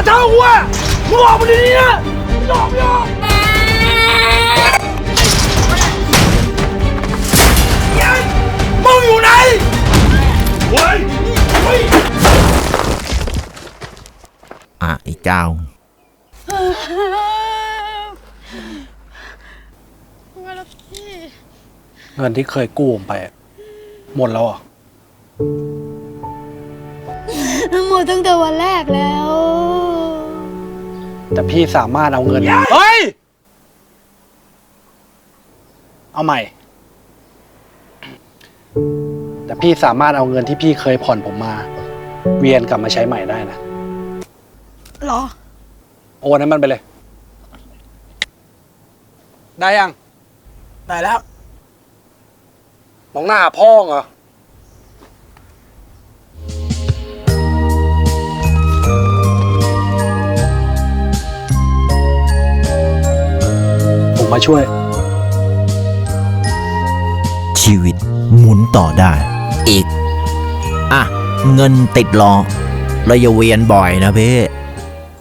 ถ้าเท่ากูอะมึงออกมาดีนี้นะยอมยอมมึงอยู่ไหนเฮ้ยเฮ้ยอะไอ้เจ้าว่าแล้วพี่ เงินที่เคยกู้ผมไปอะหมดแล้วเหรอะ หมดตั้งแต่วันแรกแล้วแต่ พี่สามารถเอาเงิน เฮ้ย เอาใหม่ แต่พี่สามารถเอาเงินที่พี่เคยผ่อนผมมา เวียนกลับมาใช้ใหม่ได้นะเหรอ โอนให้มันไปเลย ได้ยัง ได้แล้ว มองหน้าหาพ่อเหรอ มมาช่วย ชีวิตหมุนต่อได้ อีก อะ เงินติดล้อแล้วอย่าเวียนบ่อยนะพี่